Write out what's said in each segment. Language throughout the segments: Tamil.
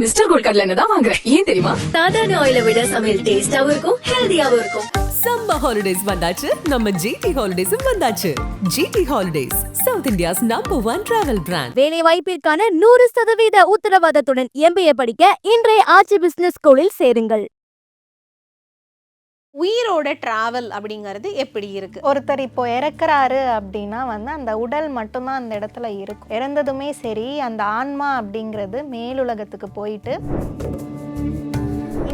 மிஸ்டர் கோல்ட் கடலை தான் வாங்குறேன் ஏன் தெரியுமா? சாதாரண ஆயில விட சமையல் டேஸ்டாவும் இருக்கும் ஹெல்தியாவும் இருக்கும். சம்மர் ஹாலிடேஸ் வந்தாச்சு நம்ம ஜிடி ஹாலிடேஸும் வந்தாச்சு. GT holidays South India's number one travel brand வேலை வாய்ப்பிற்கான நூறு சதவீத உத்தரவாதத்துடன் எம்பிஏ படிக்க இன்றைய ஆட்சி பிசினஸ் ஸ்கூலில் சேருங்கள். உயிரோட டிராவல் அப்படிங்கிறது எப்படி இருக்கு? ஒருத்தர் இப்போ இறக்குறாரு அப்படின்னா வந்து அந்த உடல் மட்டும்தான் அந்த இடத்துல இருக்கும். இறந்ததுமே சரி அந்த ஆன்மா அப்படிங்கிறது மேலுலகத்துக்கு போயிட்டு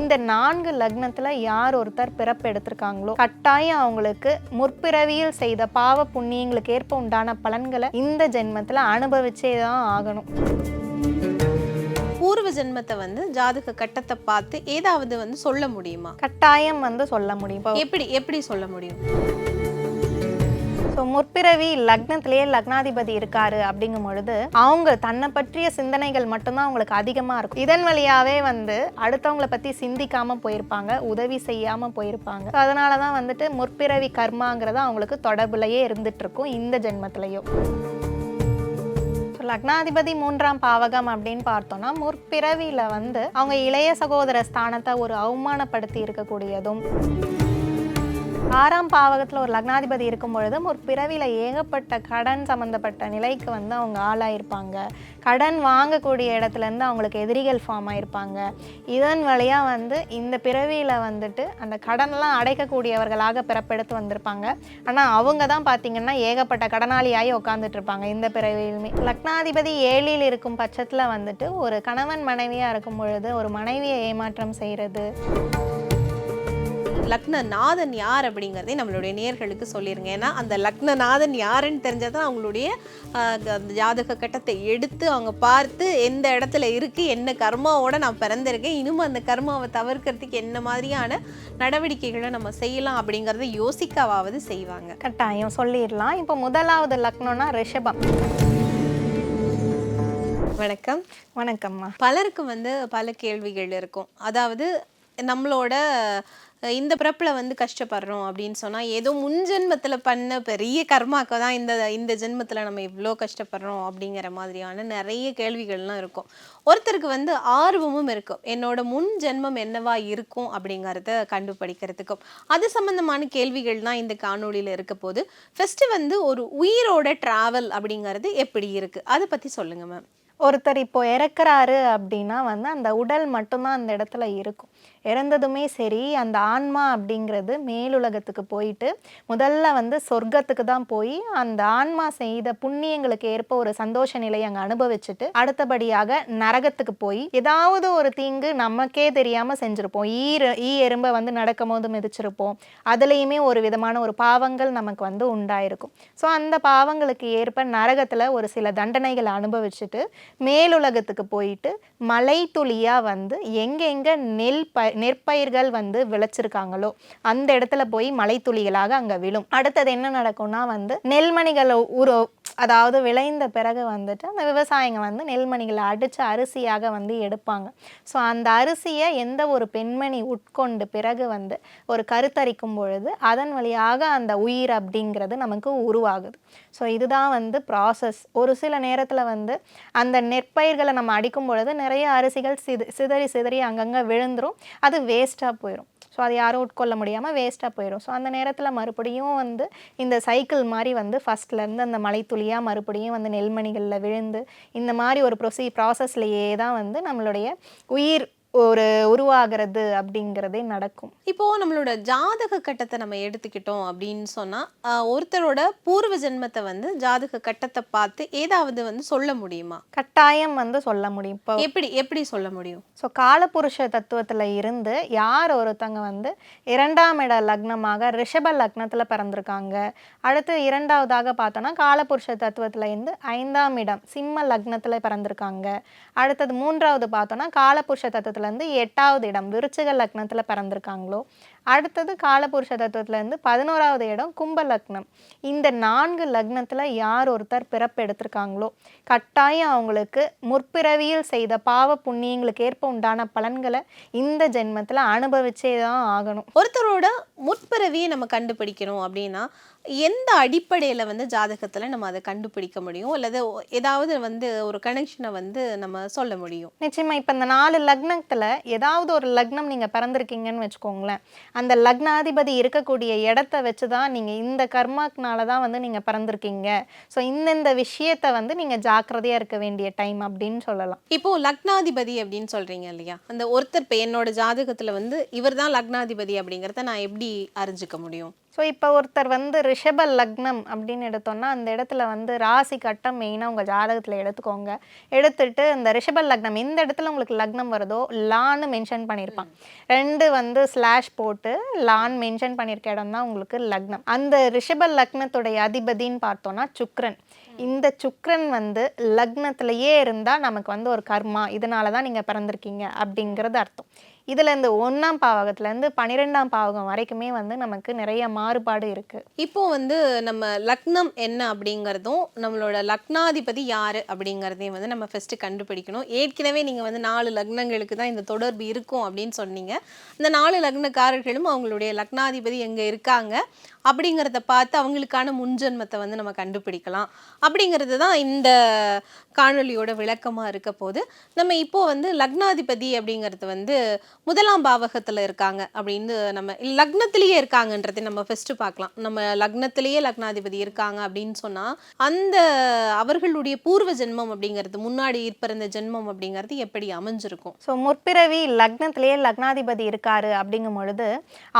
இந்த நான்கு லக்னத்துல யார் ஒருத்தர் பிறப்பு எடுத்திருக்காங்களோ கட்டாயம் அவங்களுக்கு முற்பிறவியில் செய்த பாவ புண்ணியங்களுக்கு ஏற்ப உண்டான பலன்களை இந்த ஜென்மத்துல அனுபவிச்சே தான் ஆகணும். பூர்வ ஜென்மத்தை வந்து ஜாதக கட்டத்தை பார்த்து ஏதாவது வந்து சொல்ல முடியுமா? கட்டாயம் வந்து சொல்ல முடியும். இப்போ எப்படி எப்படி சொல்ல முடியும்? ஸோ முற்பிறவி லக்னத்திலேயே லக்னாதிபதி இருக்காரு அப்படிங்கும் பொழுது அவங்க தன்னை பற்றிய சிந்தனைகள் மட்டும்தான் அவங்களுக்கு அதிகமாக இருக்கும். இதன் வழியாவே வந்து அடுத்தவங்கள பற்றி சிந்திக்காம போயிருப்பாங்க உதவி செய்யாம போயிருப்பாங்க. அதனால தான் வந்துட்டு முற்பிறவி கர்மாங்கிறது அவங்களுக்கு தொடர்புலையே இருந்துட்டு இருக்கும் இந்த ஜென்மத்திலையும். லக்னாதிபதி மூன்றாம் பாவகம் அப்படின்னு பார்த்தோம்னா முற்பிறவியில வந்து அவங்க இளைய சகோதர ஸ்தானத்தை ஒரு அவமானப்படுத்தி இருக்கக்கூடியதும் ஆறாம் பாவகத்தில் ஒரு லக்னாதிபதி இருக்கும் பொழுதும் ஒரு பிறவியில் ஏகப்பட்ட கடன் சம்மந்தப்பட்ட நிலைக்கு வந்து அவங்க ஆளாயிருப்பாங்க. கடன் வாங்கக்கூடிய இடத்துலேருந்து அவங்களுக்கு எதிரிகள் ஃபார்ம் ஆயிருப்பாங்க. இதன் வழியாக வந்து இந்த பிறவியில் வந்துட்டு அந்த கடன்லாம் அடைக்கக்கூடியவர்களாக பிறப்பெடுத்து வந்திருப்பாங்க. ஆனால் அவங்க தான் பார்த்திங்கன்னா ஏகப்பட்ட கடனாளியாகி உட்காந்துட்டு இருப்பாங்க இந்த பிறவியிலுமே. லக்னாதிபதி ஏழில் இருக்கும் பட்சத்தில் வந்துட்டு ஒரு கணவன் மனைவியாக இருக்கும் பொழுது ஒரு மனைவியை ஏமாற்றம் செய்கிறது லக்னநாதன் யார் அப்படிங்கிறதே நம்மளுடைய நேர்களுக்கு சொல்லிருங்க. ஏன்னா அந்த லக்னநாதன் யாருன்னு தெரிஞ்சாதான் அவங்களுடைய ஆஹ், அந்த ஜாதக கட்டத்தை எடுத்து அவங்க பார்த்து எந்த இடத்துல இருக்கு என்ன கர்மாவோட நான் பிறந்திருக்கேன் இன்னும் அந்த கர்மாவை தவிர்க்கிறதுக்கு என்ன மாதிரியான நடவடிக்கைகளை நம்ம செய்யலாம் அப்படிங்கிறத யோசிக்கவாவது செய்வாங்க. கட்டாயம் சொல்லிடலாம். இப்போ முதலாவது லக்னம்னா ரிஷபம். வணக்கம். வணக்கம்மா. பலருக்கு வந்து பல கேள்விகள் இருக்கும். அதாவது நம்மளோட இந்த பிறப்பில் வந்து கஷ்டப்படுறோம் அப்படின்னு சொன்னால் ஏதோ முன் ஜென்மத்தில் பண்ண பெரிய கர்மாக்க தான் இந்த இந்த ஜென்மத்தில் நம்ம இவ்வளோ கஷ்டப்படுறோம் அப்படிங்கிற மாதிரியான நிறைய கேள்விகள்லாம் இருக்கும். ஒருத்தருக்கு வந்து ஆர்வமும் இருக்கும். என்னோட முன் ஜென்மம் என்னவா இருக்கும் அப்படிங்கிறத கண்டுபிடிக்கிறதுக்கும். அது சம்மந்தமான கேள்விகள் தான் இந்த காணொளியில் இருக்க போது ஃபஸ்ட்டு வந்து ஒரு உயிரோட ட்ராவல் அப்படிங்கிறது எப்படி இருக்குது அதை பற்றி சொல்லுங்கள் மேம் ஒருத்தர் இப்போ இறக்குறாரு அப்படின்னா வந்து அந்த உடல் மட்டும்தான் அந்த இடத்துல இருக்கும். இறந்ததுமே சரி அந்த ஆன்மா அப்படிங்கிறது மேலுலகத்துக்கு போயிட்டு முதல்ல வந்து சொர்க்கத்துக்கு தான் போய் அந்த ஆன்மா செய்த புண்ணியங்களுக்கு ஏற்ப ஒரு சந்தோஷ நிலையை அங்கே அனுபவிச்சுட்டு அடுத்தபடியாக நரகத்துக்கு போய் ஏதாவது ஒரு தீங்கு நமக்கே தெரியாமல் செஞ்சுருப்போம். ஈ ஈ எறும்பை வந்து நடக்கும் போது மிதிச்சிருப்போம். அதுலேயுமே ஒரு விதமான ஒரு பாவங்கள் நமக்கு வந்து உண்டாயிருக்கும். ஸோ அந்த பாவங்களுக்கு ஏற்ப நரகத்தில் ஒரு சில தண்டனைகளை அனுபவிச்சுட்டு மேலுலகத்துக்கு போயிட்டு மலை துளியாக வந்து எங்கெங்கே நெல் ப நெற்பயிர்கள் வந்து விளைச்சிருக்காங்களோ அந்த இடத்துல போய் மலைத்துளிகளாக அங்கே விழும். அடுத்தது என்ன நடக்கும்னா வந்து நெல்மணிகளை உரு அதாவது விளைந்த பிறகு வந்துட்டு அந்த விவசாயிங்க வந்து நெல்மணிகளை அடித்து அரிசியாக வந்து எடுப்பாங்க. ஸோ அந்த அரிசியை எந்த ஒரு பெண்மணி உட்கொண்டு பிறகு வந்து ஒரு கருத்தரிக்கும் பொழுது அதன் வழியாக அந்த உயிர் அப்படிங்கிறது நமக்கு உருவாகுது. ஸோ இதுதான் வந்து ப்ராசஸ் ஒரு சில நேரத்தில் வந்து அந்த நெற்பயிர்களை நம்ம அடிக்கும் பொழுது நிறைய அரிசிகள் சிது சிதறி சிதறி அங்கங்கே விழுந்துடும் அது வேஸ்ட்டாக போயிடும் ஸோ அதை யாரும் உட்கொள்ள முடியாமல் வேஸ்ட்டாக போயிடும். ஸோ அந்த நேரத்தில் மறுபடியும் வந்து இந்த சைக்கிள் மாதிரி வந்து ஃபஸ்ட்லேருந்து அந்த மலைத்துளியாக மறுபடியும் வந்து நெல்மணிகளில் விழுந்து இந்த மாதிரி ஒரு ப்ரொசீ ப்ராசஸ்லையே தான் வந்து நம்மளுடைய உயிர் ஒரு உருவாகிறது அப்படிங்கிறதே நடக்கும். இப்போ நம்மளோட ஜாதக கட்டத்தை நம்ம எடுத்துக்கிட்டோம் அப்படின்னு சொன்னா ஆஹ், ஒருத்தரோட பூர்வ ஜென்மத்தை வந்து ஜாதக கட்டத்தை பார்த்து ஏதாவது வந்து சொல்ல முடியுமா? கட்டாயம் வந்து சொல்ல முடியும். இப்போ எப்படி எப்படி சொல்ல முடியும்? ஸோ காலபுருஷ தத்துவத்தில் இருந்து யார் ஒருத்தங்க வந்து இரண்டாம் இட லக்னமாக ரிஷப லக்னத்தில் பிறந்திருக்காங்க. அடுத்து இரண்டாவதாக பார்த்தோன்னா காலபுருஷ தத்துவத்தில் இருந்து ஐந்தாம் இடம் சிம்ம லக்னத்தில் பிறந்திருக்காங்க. அடுத்தது மூன்றாவது பார்த்தோன்னா காலபுருஷ லக்னத்துலேருந்து எட்டாவது இடம் விருச்சிக லக்னத்தில் பிறந்திருக்காங்களோ அடுத்தது காலபுருஷ தத்துவத்துலேருந்து பதினோராவது இடம் கும்ப லக்னம். இந்த நான்கு லக்னத்தில் யார் ஒருத்தர் பிறப்பு எடுத்திருக்காங்களோ கட்டாயம் அவங்களுக்கு முற்பிறவியில் செய்த பாவ புண்ணியங்களுக்கு ஏற்ப உண்டான பலன்களை இந்த ஜென்மத்தில் அனுபவிச்சே தான் ஆகணும். ஒருத்தரோட முற்பிறவியை நம்ம கண்டுபிடிக்கணும் அப்படின்னா எந்த அடிப்படையில வந்து ஜாதகத்துல நம்ம அதை கண்டுபிடிக்க முடியும்? அல்லது ஏதாவது வந்து ஒரு கனெக்ஷனை வந்து நம்ம சொல்ல முடியும்? நிச்சயமா இப்போ இந்த நாலு லக்னத்தில் ஏதாவது ஒரு லக்னம் நீங்கள் பிறந்திருக்கீங்கன்னு வச்சுக்கோங்களேன். அந்த லக்னாதிபதி இருக்கக்கூடிய இடத்த வச்சு தான் நீங்கள் இந்த கர்மாக்குனால தான் வந்து நீங்கள் பிறந்திருக்கீங்க. ஸோ இந்தந்த விஷயத்தை வந்து நீங்கள் ஜாக்கிரதையாக இருக்க வேண்டிய டைம் அப்படின்னு சொல்லலாம். இப்போ லக்னாதிபதி அப்படின்னு சொல்கிறீங்க இல்லையா? அந்த ஒருத்தர் இப்போ என்னோட ஜாதகத்தில் வந்து இவர் தான் லக்னாதிபதி அப்படிங்கிறத நான் எப்படி அறிஞ்சிக்க முடியும்? ஸோ இப்போ ஒருத்தர் வந்து ரிஷப லக்னம் அப்படின்னு எடுத்தோம்னா அந்த இடத்துல வந்து ராசி கட்டம் மெயினாக உங்கள் ஜாதகத்தில் எடுத்துக்கோங்க. எடுத்துட்டு இந்த ரிஷப லக்னம் இந்த இடத்துல உங்களுக்கு லக்னம் வருதோ லான்னு மென்ஷன் பண்ணியிருப்பான் ரெண்டு வந்து ஸ்லாஷ் போட்டு லான் மென்ஷன் பண்ணியிருக்க இடம் தான் உங்களுக்கு லக்னம். அந்த ரிஷப லக்னத்துடைய அதிபதின்னு பார்த்தோம்னா சுக்ரன். இந்த சுக்ரன் வந்து லக்னத்திலேயே இருந்தால் நமக்கு வந்து ஒரு கர்மா இதனால தான் நீங்கள் பிறந்திருக்கீங்க அப்படிங்கிறது அர்த்தம். இதில் இந்த ஒன்றாம் பாவகத்துலேருந்து பன்னிரெண்டாம் பாவகம் வரைக்குமே வந்து நமக்கு நிறைய மாறுபாடு இருக்குது இப்போ வந்து நம்ம லக்னம் என்ன அப்படிங்கிறதும் நம்மளோட லக்னாதிபதி யார் அப்படிங்கிறதையும் வந்து நம்ம ஃபஸ்ட்டு கண்டுபிடிக்கணும். ஏற்கனவே நீங்கள் வந்து நாலு லக்னங்களுக்கு தான் இந்த தொடர்பு இருக்கும் அப்படின்னு சொன்னீங்க. இந்த நாலு லக்னக்காரர்களும் அவங்களுடைய லக்னாதிபதி எங்கே இருக்காங்க? அப்படிங்கிறத பார்த்து அவங்களுக்கான முன்ஜென்மத்தை வந்து நம்ம கண்டுபிடிக்கலாம். அப்படிங்கிறது தான் இந்த காணொலியோட விளக்கமாக இருக்க போது நம்ம இப்போது வந்து லக்னாதிபதி அப்படிங்கிறது வந்து முதலாம் பாவகத்தில் இருக்காங்க அப்படின்னு நம்ம லக்னத்திலேயே இருக்காங்கன்றதை நம்ம ஃபஸ்ட்டு பார்க்கலாம். நம்ம லக்னத்திலேயே லக்னாதிபதி இருக்காங்க அப்படின்னு சொன்னால் அந்த அவர்களுடைய பூர்வ ஜென்மம் அப்படிங்கிறது முன்னாடி பிறந்த ஜென்மம் அப்படிங்கிறது எப்படி அமைஞ்சிருக்கும்? ஸோ முற்பிறவி லக்னத்திலேயே லக்னாதிபதி இருக்காரு அப்படிங்கும் பொழுது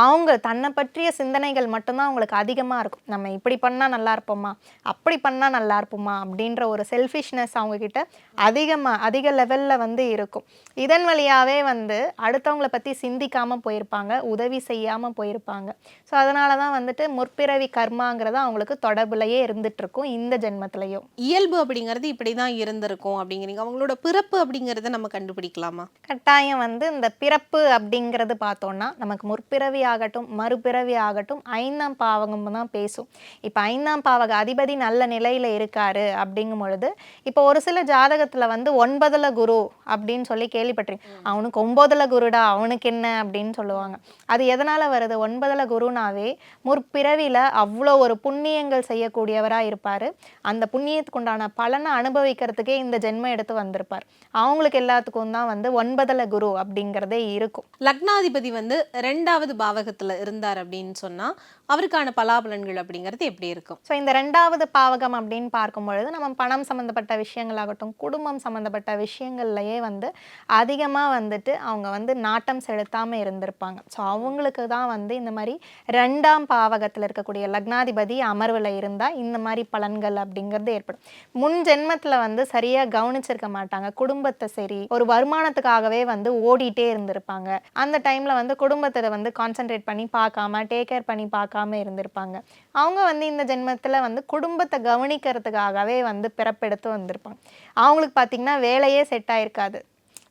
அவங்க தன்னை பற்றிய சிந்தனைகள் மட்டும்தான் அவங்க அவங்களுக்கு அதிகமாக இருக்கும். நம்ம இப்படி பண்ணால் நல்லா இருப்போமா? அப்படி பண்ணால் நல்லா இருப்போமா? அப்படின்ற ஒரு செல்ஃபிஷ்னஸ் அவங்க கிட்ட அதிகமாக அதிக லெவலில் வந்து இருக்கும். இதன் வழியாகவே வந்து அடுத்தவங்கள பற்றி சிந்திக்காமல் போயிருப்பாங்க உதவி செய்யாமல் போயிருப்பாங்க. ஸோ அதனால தான் வந்துட்டு முற்பிறவி கர்மாங்கிறது அவங்களுக்கு தொடர்புலையே இருந்துட்டு இருக்கும் இந்த ஜென்மத்திலையும். இயல்பு அப்படிங்கிறது இப்படிதான் இருந்திருக்கும் அப்படிங்கிறீங்க. அவங்களோட பிறப்பு அப்படிங்கிறத நம்ம கண்டுபிடிக்கலாமா? கட்டாயம் வந்து இந்த பிறப்பு அப்படிங்கிறது பார்த்தோம்னா நமக்கு முற்பிறவி ஆகட்டும் மறுபிறவி ஆகட்டும் ஐந்தாம் பாவகம் தான் பேசும். இப்போ ஐந்தாம் பாவக அதிபதி நல்ல நிலையில் இருக்காரு அப்படிங்கும் பொழுது இப்போ ஒரு சில ஜாதகத்தில் வந்து ஒன்பதுல குரு அப்படின்னு சொல்லி கேள்விப்பட்டிருக்கேன். அவனுக்கு ஒன்பதுல குருடா அவனுக்கு என்ன அப்படின்னு சொல்லுவாங்க. அது எதனால் வருது? ஒன்பதுல குருனாவே முற்பிறவியில் அவ்வளோ ஒரு புண்ணியங்கள் செய்யக்கூடியவராக இருப்பார். அந்த புண்ணியத்துக்கு உண்டான பலனை அனுபவிக்கிறதுக்கே இந்த ஜென்மம் எடுத்து வந்திருப்பார். அவங்களுக்கு எல்லாத்துக்கும் தான் வந்து ஒன்பதுல குரு அப்படிங்கிறதே இருக்கும். லக்னாதிபதி வந்து ரெண்டாவது பாவகத்துல இருந்தார் அப்படின்னு சொன்னா அவருக்கான பலாபலன்கள் அப்படிங்கிறது எப்படி இருக்கும்? ஸோ இந்த ரெண்டாவது பாவகம் அப்படின்னு பார்க்கும் பொழுது நம்ம பணம் சம்மந்தப்பட்ட விஷயங்களாகட்டும் குடும்பம் சம்மந்தப்பட்ட விஷயங்கள்லையே வந்து அதிகமாக வந்துட்டு அவங்க வந்து நாட்டம் செலுத்தாமல் இருந்திருப்பாங்க. ஸோ அவங்களுக்கு தான் வந்து இந்த மாதிரி ரெண்டாம் பாவகத்தில் இருக்கக்கூடிய லக்னாதிபதி அமர்வில் இருந்தால் இந்த மாதிரி பலன்கள் அப்படிங்கிறது ஏற்படும். முன் ஜென்மத்தில் வந்து சரியாக கவனிச்சிருக்க மாட்டாங்க. குடும்பத்தை சரி ஒரு வருமானத்துக்காகவே வந்து ஓடிட்டே இருந்திருப்பாங்க. அந்த டைமில் வந்து குடும்பத்தை வந்து கான்சென்ட்ரேட் பண்ணி பார்க்காம டேக் கேர் பண்ணி பார்க்காம இருந்திருப்பாங்க. அவங்க வந்து இந்த ஜென்மத்தில் வந்து குடும்பத்தை கவனிக்கிறதுக்காகவே வந்து பிறப்பெடுத்து வந்திருப்பாங்க. அவங்களுக்கு பார்த்திங்கன்னா வேலையே செட் ஆயிருக்காது.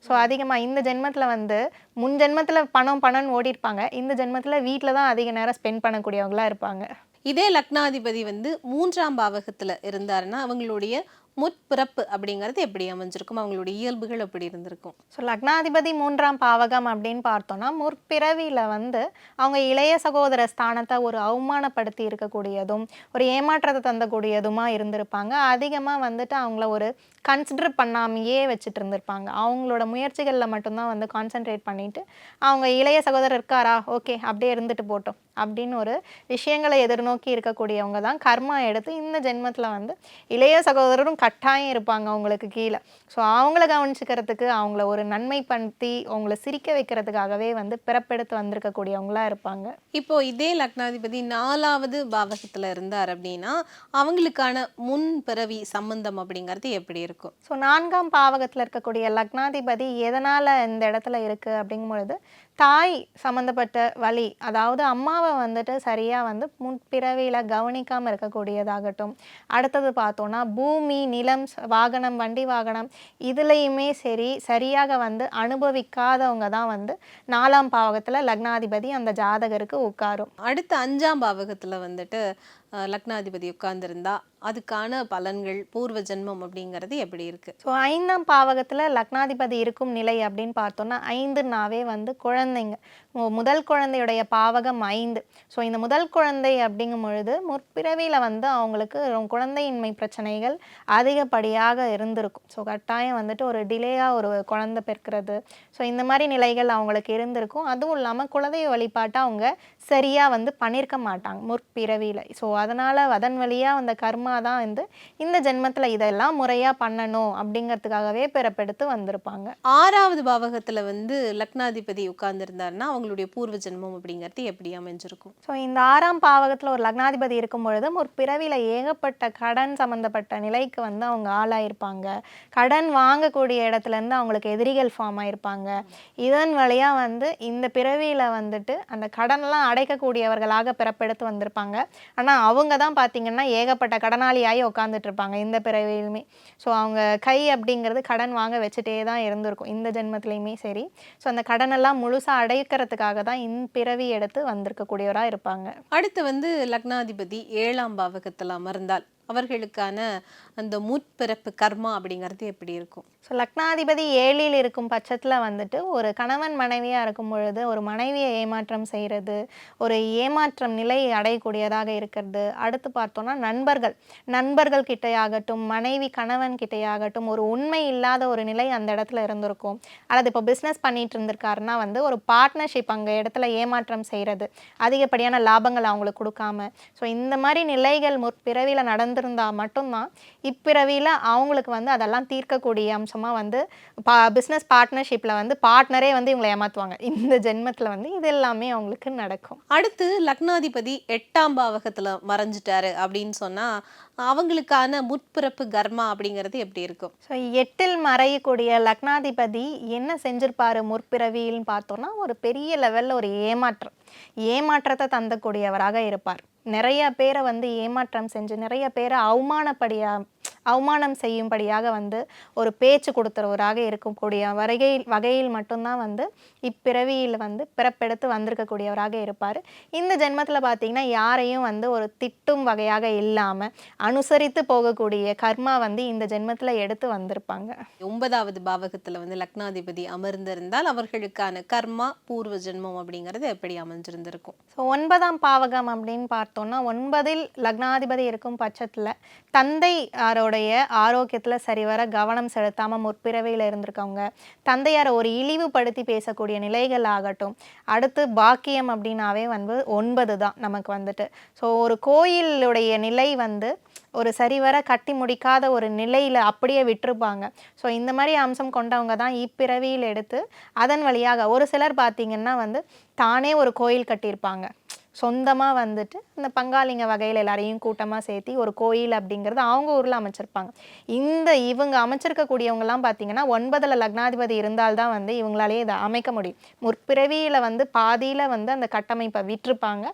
ஸோ அதிகமாக இந்த ஜென்மத்தில் வந்து முன் ஜென்மத்தில் பணம் பணம்னு ஓடிருப்பாங்க இந்த ஜென்மத்தில் வீட்டில் தான் அதிக நேரம் ஸ்பெண்ட் பண்ணக்கூடியவங்களா இருப்பாங்க. இதே லக்னாதிபதி வந்து மூன்றாம் பாவகத்துல இருந்தாருன்னா அவங்களுடைய முற்பிறப்பு அப்படிங்கிறது எப்படி அமைஞ்சிருக்கும்? அவங்களுடைய இயல்புகள் எப்படி இருந்திருக்கும்? ஸோ லக்னாதிபதி மூன்றாம் பாவகம் அப்படின்னு பார்த்தோம்னா முற்பிறவியில் வந்து அவங்க இளைய சகோதர ஸ்தானத்தை ஒரு அவமானப்படுத்தி இருக்கக்கூடியதும் ஒரு ஏமாற்றத்தை தந்தக்கூடியதுமாக இருந்திருப்பாங்க. அதிகமாக வந்துட்டு அவங்கள ஒரு கன்சிடர் பண்ணாமையே வச்சுட்டு இருந்திருப்பாங்க அவங்களோட முயற்சிகளில் மட்டும்தான் வந்து கான்சென்ட்ரேட் பண்ணிட்டு அவங்க இளைய சகோதரர் இருக்காரா? ஓகே அப்படியே இருந்துட்டு போட்டோம். அப்படின்னு ஒரு விஷயங்களை எதிர்நோக்கி இருக்கக்கூடியவங்க தான் கர்மா எடுத்து இந்த ஜென்மத்தில் வந்து இளைய சகோதரரும் கட்டாயம் இருப்பாங்க அவங்களுக்கு கீழே. ஸோ அவங்கள கவனிச்சுக்கிறதுக்கு அவங்கள ஒரு நன்மைப்படுத்தி அவங்கள சிரிக்க வைக்கிறதுக்காகவே வந்து பிறப்பெடுத்து வந்திருக்கக்கூடியவங்களா இருப்பாங்க. இப்போ இதே லக்னாதிபதி நாலாவது பாவகத்தில் இருந்தார் அப்படின்னா அவங்களுக்கான முன் பிறவி சம்பந்தம் அப்படிங்கிறது எப்படி இருக்கும். ஸோ நான்காம் பாவகத்தில் இருக்கக்கூடிய லக்னாதிபதி எதனால் இந்த இடத்துல இருக்குது அப்படிங்கும் பொழுது தாய் சம்மந்தப்பட்ட வழி அதாவது அம்மாவை வந்துட்டு சரியாக வந்து முன்பிறவியில் கவனிக்காமல் இருக்கக்கூடியதாகட்டும். அடுத்தது பார்த்தோன்னா பூமி நிலம் வாகனம் வண்டி வாகனம் இதுலேயுமே சரி சரியாக வந்து அனுபவிக்காதவங்க தான் வந்து நாலாம் பாவகத்தில் லக்னாதிபதி அந்த ஜாதகருக்கு உட்காரும். அடுத்த அஞ்சாம் பாவகத்துல வந்துட்டு லக்னாதிபதி உட்கார்ந்திருந்தா அதுக்கான பலன்கள் பூர்வ ஜென்மம் அப்படிங்கிறது எப்படி இருக்கு? ஸோ ஐந்தாம் பாவகத்தில் லக்னாதிபதி இருக்கும் நிலை அப்படின்னு பார்த்தோன்னா ஐந்துனாவே வந்து குழந்தைங்க. முதல் குழந்தையுடைய பாவகம் ஐந்து. ஸோ இந்த முதல் குழந்தை அப்படிங்கும் பொழுது முற்பிறவியில் வந்து அவங்களுக்கு குழந்தையின்மை பிரச்சனைகள் அதிகப்படியாக இருந்திருக்கும். ஸோ கட்டாயம் வந்துட்டு ஒரு டிலேயாக ஒரு குழந்தை பிறக்கிறது. ஸோ இந்த மாதிரி நிலைகள் அவங்களுக்கு இருந்திருக்கும். அதுவும் இல்லாமல் குலதெய்வ வழிபாட்டை அவங்க சரியாக வந்து பண்ணியிருக்க மாட்டாங்க முற்பிறவியில். ஸோ அதனால் அதன் வழியாக அந்த கர்மா தான் வந்து இந்த ஜென்மத்தில் இதெல்லாம் முறையாக பண்ணணும் அப்படிங்கிறதுக்காகவே பிறப்பெடுத்து வந்திருப்பாங்க. ஆறாவது பாவகத்தில் வந்து லக்னாதிபதி வந்திருந்தாருன்னா அவங்களுடைய பூர்வ ஜென்மம் அப்படிங்கிறது எப்படி அமைஞ்சிருக்கும்? ஸோ இந்த ஆறாம் பாவகத்தில் ஒரு லக்னாதிபதி இருக்கும் பொழுதும் ஒரு பிறவியில் ஏகப்பட்ட கடன் சம்மந்தப்பட்ட நிலைக்கு வந்து அவங்க ஆளாயிருப்பாங்க. கடன் வாங்கக்கூடிய இடத்துலேருந்து அவங்களுக்கு எதிரிகள் ஃபார்ம் ஆயிருப்பாங்க. இதன் வழியாக வந்து இந்த பிறவியில் வந்துட்டு அந்த கடன்லாம் அடைக்கக்கூடியவர்களாக பிறப்பெடுத்து வந்திருப்பாங்க. ஆனால் அவங்க தான் பார்த்தீங்கன்னா ஏகப்பட்ட கடனாளியாகி உட்காந்துட்டு இருப்பாங்க இந்த பிறவியிலுமே. ஸோ அவங்க கை அப்படிங்கிறது கடன் வாங்க வச்சுட்டே தான் இருந்திருக்கும். இந்த ஜென்மத்துலேயுமே சரி. ஸோ அந்த கடனெல்லாம் முழுசாக அடைக்கிறதுக்காக தான் இன் பிறவி எடுத்து வந்திருக்கக்கூடியவராக இருப்பாங்க. அடுத்து வந்து லக்னாதிபதி ஏழாம் பாவகத்தில் அமர்ந்தால். அவர்களுக்கான அந்த முற்பிறப்பு கர்மா அப்படிங்கிறது எப்படி இருக்கும்? ஸோ லக்னாதிபதி ஏழில் இருக்கும் பட்சத்தில் வந்துட்டு ஒரு கணவன் மனைவியாக இருக்கும் பொழுது ஒரு மனைவியை ஏமாற்றம் செய்கிறது ஒரு ஏமாற்றம் நிலை அடையக்கூடியதாக இருக்கிறது. அடுத்து பார்த்தோன்னா நண்பர்கள். நண்பர்கள் கிட்டையாகட்டும் மனைவி கணவன் கிட்டையாகட்டும் ஒரு உண்மை இல்லாத ஒரு நிலை அந்த இடத்துல இருந்திருக்கும். அல்லது இப்போ பிஸ்னஸ் பண்ணிட்டு இருந்திருக்காருன்னா வந்து ஒரு பார்ட்னர்ஷிப் அங்கே இடத்துல ஏமாற்றம் செய்கிறது அதிகப்படியான லாபங்கள் அவங்களுக்கு கொடுக்காம. ஸோ இந்த மாதிரி நிலைகள் முற்பிறவியில் நடந்திருந்தா மட்டும்தான் இப்பிறவியில் அவங்களுக்கு வந்து அதெல்லாம் தீர்க்கக்கூடிய அம்சமாக வந்து பா பிஸ்னஸ் பார்ட்னர்ஷிப்பில் வந்து பார்ட்னரே வந்து இவங்களை ஏமாற்றுவாங்க இந்த ஜென்மத்தில் வந்து இது எல்லாமே அவங்களுக்கு நடக்கும். அடுத்து லக்னாதிபதி எட்டாம் பாவகத்துல மறைஞ்சிட்டாரு அப்படின்னு சொன்னா அவங்களுக்கான முற்பிறப்பு கர்மா அப்படிங்கிறது எப்படி இருக்கும்? ஸோ எட்டில் மறையக்கூடிய லக்னாதிபதி என்ன செஞ்சிருப்பாரு முற்பிறவின்னு பார்த்தோன்னா ஒரு பெரிய லெவலில் ஒரு ஏமாற்றம். ஏமாற்றத்தை தந்தக்கூடியவராக இருப்பார். நிறைய பேரை வந்து ஏமாற்றம் செஞ்சு நிறைய பேரை அவமானப்படியா அவமானம் செய்யும்படியாக வந்து ஒரு பேச்சு கொடுத்துறவராக இருக்கக்கூடிய வகையில் வகையில் மட்டும்தான் வந்து இப்பிறவியில் வந்து பிறப்பெடுத்து வந்திருக்கக்கூடியவராக இருப்பார். இந்த ஜென்மத்தில் பார்த்தீங்கன்னா யாரையும் வந்து ஒரு திட்டும் வகையாக இல்லாமல் அனுசரித்து போகக்கூடிய கர்மா வந்து இந்த ஜென்மத்தில் எடுத்து வந்திருப்பாங்க. ஒன்பதாவது பாவகத்துல வந்து லக்னாதிபதி அமர்ந்திருந்தால் அவர்களுக்கான கர்மா பூர்வ ஜென்மம் அப்படிங்கிறது எப்படி அமைஞ்சிருந்திருக்கும்? ஸோ ஒன்பதாம் பாவகம் அப்படின்னு பார்த்தோம்னா ஒன்பதில் லக்னாதிபதி இருக்கும் பட்சத்தில் தன்னுடைய ஆரோக்கியத்தில் சரிவர கவனம் செலுத்தாமல் முற்பிறவையில் இருந்திருக்கவங்க தந்தையாரை ஒரு இழிவுபடுத்தி பேசக்கூடிய நிலைகள் ஆகட்டும். அடுத்து பாக்கியம் அப்படின்னாவே வந்து ஒன்பது தான் நமக்கு வந்துட்டு. ஸோ ஒரு கோயிலுடைய நிலை வந்து ஒரு சரிவர கட்டி முடிக்காத ஒரு நிலையில் அப்படியே விட்டுருப்பாங்க. ஸோ இந்த மாதிரி அம்சம் கொண்டவங்க தான் இப்பிறவியில் எடுத்து அதன் வழியாக ஒரு சிலர் பார்த்திங்கன்னா வந்து தானே ஒரு கோயில் கட்டியிருப்பாங்க. சொந்தமாக வந்துட்டு இந்த பங்காளிங்க வகையில் எல்லாரையும் கூட்டமாக சேர்த்தி ஒரு கோயில் அப்படிங்கிறது அவங்க ஊரில் அமைச்சிருப்பாங்க. இந்த இவங்க அமைச்சிருக்கக்கூடியவங்கலாம் பார்த்தீங்கன்னா ஒன்பதில் லக்னாதிபதி இருந்தால்தான் வந்து இவங்களாலே இதை அமைக்க முடியும். முற்பிறவியில் வந்து பாதியில் வந்து அந்த கட்டமைப்பை விட்டிருப்பாங்க.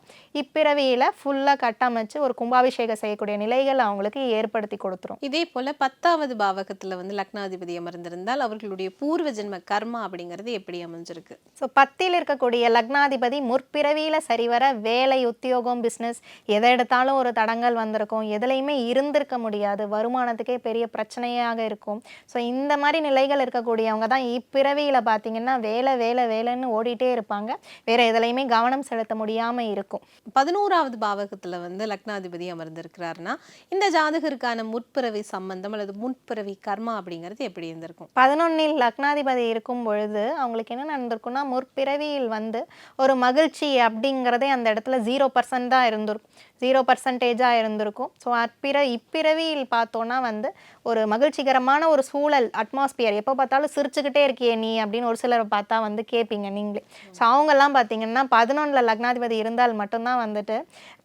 இப்பிறவியில் ஃபுல்லாக கட்டமைச்சு ஒரு கும்பாபிஷேகம் செய்யக்கூடிய நிலைகள் அவங்களுக்கு ஏற்படுத்தி கொடுத்துரும். இதே போல பத்தாவது பாவகத்துல வந்து லக்னாதிபதி அமர்ந்திருந்தால் அவர்களுடைய பூர்வ ஜென்ம கர்மா அப்படிங்கிறது எப்படி அமைஞ்சிருக்கு? ஸோ பத்தில் இருக்கக்கூடிய லக்னாதிபதி முற்பிறவியில் சரிவர வேலை உத்தியோகம் பிஸ்னஸ் எதை எடுத்தாலும் ஒரு தடங்கள் வந்திருக்கும். எதுலையுமே இருந்திருக்க முடியாது. வருமானத்துக்கே பெரிய பிரச்சனையாக இருக்கும். ஸோ இந்த மாதிரி நிலைகள் இருக்கக்கூடியவங்க தான் இப்பிறவியில் பார்த்தீங்கன்னா வேலை வேலை வேலைன்னு ஓடிட்டே இருப்பாங்க. வேற எதுலையுமே கவனம் செலுத்த முடியாமல் இருக்கும். பதினோராவது பாவகத்துல வந்து லக்னாதிபதி அமர்ந்திருக்கிறாருன்னா இந்த ஜாதகருக்கான முற்பிறவி சம்பந்தம் அல்லது முற்பிறவி கர்மா அப்படிங்கிறது எப்படி இருந்திருக்கும்? பதினொன்னில் லக்னாதிபதி இருக்கும் பொழுது அவங்களுக்கு என்ன நடந்திருக்கும்னா முற்பிறவியில் வந்து ஒரு மகிழ்ச்சி அப்படிங்கிறதே அந்த இடத்துல ஜீரோ பர்சன்ட் தான் இருந்திருக்கும். ஜீரோ பர்சன்டேஜாக இருந்திருக்கும். ஸோ அப்பிற இப்பிறவியில் பார்த்தோன்னா வந்து ஒரு மகிழ்ச்சிகரமான ஒரு சூழல் அட்மாஸ்பியர் எப்போ பார்த்தாலும் சிரிச்சுக்கிட்டே இருக்கியே நீ அப்படின்னு ஒரு சிலரை பார்த்தா வந்து கேட்பீங்க நீங்களே. ஸோ அவங்கெல்லாம் பார்த்தீங்கன்னா பதினொன்றில் லக்னாதிபதி இருந்தால் மட்டும்தான் வந்துட்டு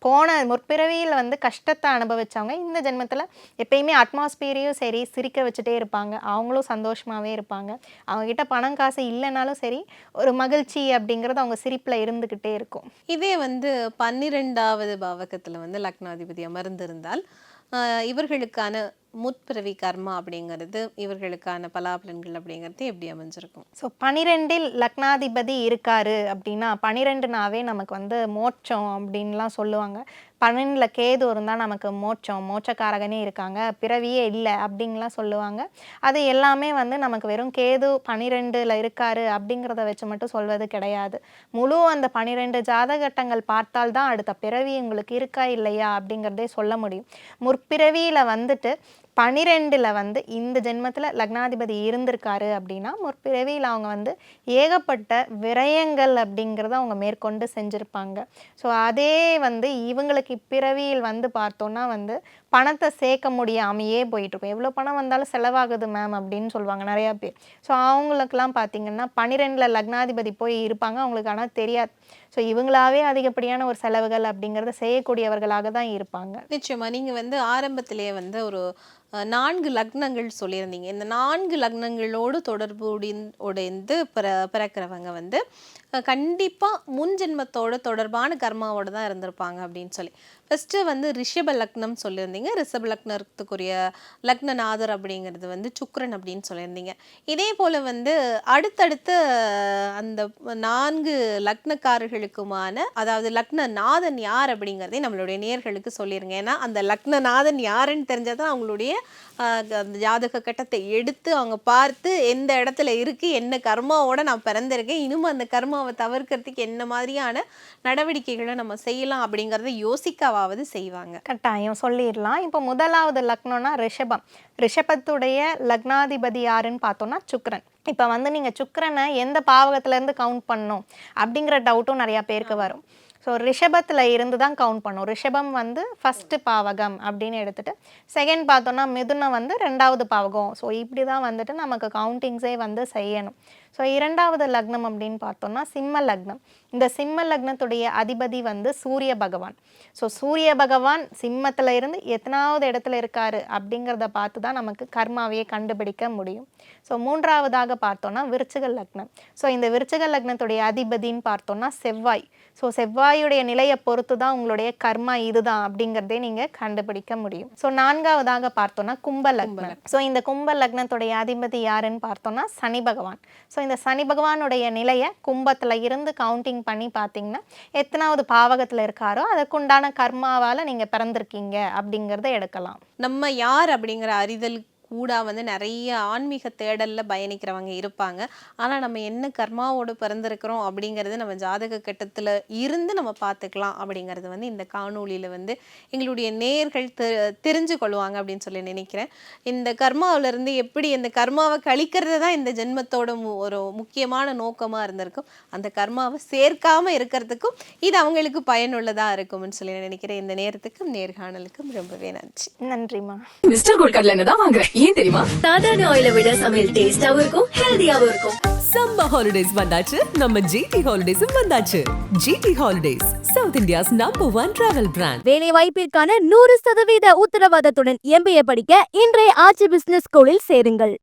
போன முற்பிறவியில் வந்து கஷ்டத்தை அனுபவித்தவங்க இந்த ஜென்மத்தில் எப்பயுமே அட்மாஸ்பியரையும் சரி சிரிக்க வச்சுட்டே இருப்பாங்க. அவங்களும் சந்தோஷமாகவே இருப்பாங்க. அவங்கக்கிட்ட பணம் காசு இல்லைனாலும் சரி ஒரு மகிழ்ச்சி அப்படிங்கிறது அவங்க சிரிப்பில் இருந்துக்கிட்டே இருக்கும். இதே வந்து பன்னிரெண்டாவது பாவகத்தில் வந்து லக்னாதிபதி அமர்ந்திருந்தால் ஆஹ் இவர்களுக்கான முற்பிறவி கர்மா அப்படிங்கிறது இவர்களுக்கான பலாபலன்கள் அப்படிங்கிறது எப்படி அமைஞ்சிருக்கும்? ஸோ பனிரெண்டில் லக்னாதிபதி இருக்காரு அப்படின்னா பனிரெண்டுனாவே நமக்கு வந்து மோட்சம் அப்படின்லாம் சொல்லுவாங்க. பன்னெண்டில் கேது இருந்தால் நமக்கு மோட்சம் மோட்சக்காரகனே இருக்காங்க பிறவியே இல்லை அப்படின்லாம் சொல்லுவாங்க. அது எல்லாமே வந்து நமக்கு வெறும் கேது பனிரெண்டில் இருக்காரு அப்படிங்கிறத வச்சு மட்டும் சொல்வது கிடையாது. முழு அந்த பனிரெண்டு ஜாதகட்டங்கள் பார்த்தால் தான் அடுத்த பிறவி உங்களுக்கு இருக்கா இல்லையா அப்படிங்கிறதே சொல்ல முடியும். முற்பிறவியில் வந்துட்டு பனிரெண்டில் வந்து இந்த ஜென்மத்தில் லக்னாதிபதி இருந்திருக்காரு அப்படின்னா முற்பிறவியில் அவங்க வந்து ஏகப்பட்ட விரயங்கள் அப்படிங்கிறத அவங்க மேற்கொண்டு செஞ்சுருப்பாங்க. ஸோ அதே வந்து இவங்களுக்கு இப்பிறவியில் வந்து பார்த்தோன்னா வந்து பணத்தை சேர்க்க முடியாமையே போயிட்டுருக்கும். எவ்வளோ பணம் வந்தாலும் செலவாகுது மேம் அப்படின்னு சொல்லுவாங்க நிறையா பேர். ஸோ அவங்களுக்கெல்லாம் பார்த்தீங்கன்னா பன்னிரெண்டில் லக்னாதிபதி போய் இருப்பாங்க. அவங்களுக்கு ஆனால் தெரியாது. ஸோ இவங்களாவே அதிகப்படியான ஒரு செலவுகள் அப்படிங்கிறத செய்யக்கூடியவர்களாக தான் இருப்பாங்க. நிச்சயமாக நீங்கள் வந்து ஆரம்பத்திலேயே வந்து ஒரு நான்கு லக்னங்கள் சொல்லியிருந்தீங்க. இந்த நான்கு லக்னங்களோடு தொடர்பு உடைந்- உடைந்து பிற பிறக்கிறவங்க வந்து கண்டிப்பாக முன்ஜென்மத்தோட தொடர்பான கர்மாவோட தான் இருந்திருப்பாங்க அப்படின்னு சொல்லி. ஃபஸ்ட்டு வந்து ரிஷப லக்னம் சொல்லியிருந்தீங்க. ரிஷப லக்னத்துக்குரிய லக்னநாதர் அப்படிங்கிறது வந்து சுக்ரன் அப்படின்னு சொல்லியிருந்தீங்க. இதே போல் வந்து அடுத்தடுத்த அந்த நான்கு லக்னக்காரர்களுக்குமான அதாவது லக்னநாதன் யார் அப்படிங்கிறதே நம்மளுடைய நேர்களுக்கு சொல்லிருங்க. ஏன்னா அந்த லக்னநாதன் யாருன்னு தெரிஞ்சால் தான் அவங்களுடைய அந்த ஜாதக கட்டத்தை எடுத்து அவங்க பார்த்து எந்த இடத்துல இருக்குது என்ன கர்மாவோட நான் பிறந்திருக்கேன் இனிமே அந்த கர்மாவை தவிர்க்கிறதுக்கு என்ன மாதிரியான நடவடிக்கைகளை நம்ம செய்யலாம் அப்படிங்கிறத யோசிக்கவாவது செய்வாங்க. கட்டாயம் சொல்லிடலாம். இப்போ முதலாவது லக்னம்னா ரிஷபம். ரிஷபத்துடைய லக்னாதிபதி யாருன்னு பார்த்தோம்னா சுக்கிரன். இப்போ வந்து நீங்கள் சுக்கிரனை எந்த பாவகத்திலேருந்து கவுண்ட் பண்ணணும் அப்படிங்கிற டவுட்டும் நிறையா பேருக்கு வரும். ஸோ ரிஷபத்தில் இருந்து தான் கவுண்ட் பண்ணும். ரிஷபம் வந்து ஃபஸ்ட்டு பாவகம் அப்படின்னு எடுத்துகிட்டு செகண்ட் பார்த்தோன்னா மிதுனம் வந்து ரெண்டாவது பாவகம். ஸோ இப்படி தான் வந்துட்டு நமக்கு கவுண்டிங்ஸே வந்து செய்யணும். ஸோ இரண்டாவது லக்னம் அப்படின்னு பார்த்தோம்னா சிம்ம லக்னம். இந்த சிம்ம லக்னத்துடைய அதிபதி வந்து சூரிய பகவான். ஸோ சூரிய பகவான் சிம்மத்தில் இருந்து எத்தனாவது இடத்துல இருக்காரு அப்படிங்கிறத பார்த்து தான் நமக்கு கர்மாவையே கண்டுபிடிக்க முடியும். ஸோ மூன்றாவதாக பார்த்தோன்னா விருச்சிக லக்னம். ஸோ இந்த விருச்சிக லக்னத்துடைய அதிபதின்னு பார்த்தோன்னா செவ்வாய். ஸோ செவ்வாயுடைய நிலையை பொறுத்து தான் உங்களுடைய கர்மா இதுதான் அப்படிங்கிறதே நீங்கள் கண்டுபிடிக்க முடியும். ஸோ நான்காவதாக பார்த்தோம்னா கும்ப லக்னம். ஸோ இந்த கும்ப லக்னத்துடைய அதிபதி யாருன்னு பார்த்தோம்னா சனி பகவான். ஸோ இந்த சனி பகவானுடைய நிலையை கும்பத்தில் இருந்து கவுண்டிங் பண்ணி பார்த்தீங்கன்னா எத்தனாவது பாவகத்தில் இருக்காரோ அதுக்குண்டான கர்மாவால் நீங்கள் பிறந்திருக்கீங்க அப்படிங்கிறத எடுக்கலாம். நம்ம யார் அப்படிங்கிற அறிதல் கூட வந்து நிறைய ஆன்மீக தேடல்ல பயணிக்கிறவங்க இருப்பாங்க. ஆனா நம்ம என்ன கர்மாவோட பிறந்திருக்கிறோம் அப்படிங்கறது நம்ம ஜாதக கட்டத்துல இருந்து நம்ம பார்த்துக்கலாம் அப்படிங்கறது வந்து இந்த காணொளியில வந்து எங்களுடைய நேர்கள் தெ- தெரிஞ்சு கொள்வாங்க அப்படின்னு சொல்லி நினைக்கிறேன். இந்த கர்மாவுல இருந்து எப்படி இந்த கர்மாவை கழிக்கிறது தான் இந்த ஜென்மத்தோட மு- ஒரு முக்கியமான நோக்கமா இருந்திருக்கும். அந்த கர்மாவை சேர்க்காம இருக்கிறதுக்கும் இது அவங்களுக்கு பயனுள்ளதா இருக்கும்னு சொல்லி நினைக்கிறேன். இந்த நேரத்துக்கும் நேர்காணலுக்கும் ரொம்பவே நன்றி. நன்றிம்மா. மிஸ்டர் இருந்து தான் வாங்குறேன் ஏன் தெரியுமா? சாதாரண ஆயிலை விட சமையல் டேஸ்டாவும் இருக்கும் ஹெல்தியாவும் இருக்கும். சம்மர் ஹாலிடேஸ் வந்தாச்சு. நம்ம ஜிடி ஹாலிடேஸும் வந்தாச்சு. GT holidays South India's number one travel brand வேலை வாய்ப்பிற்கான நூறு சதவீத உத்தரவாதத்துடன் எம்பிஏ படிக்க இன்றைய ஆட்சி பிசினஸ் ஸ்கூலில் சேருங்கள்.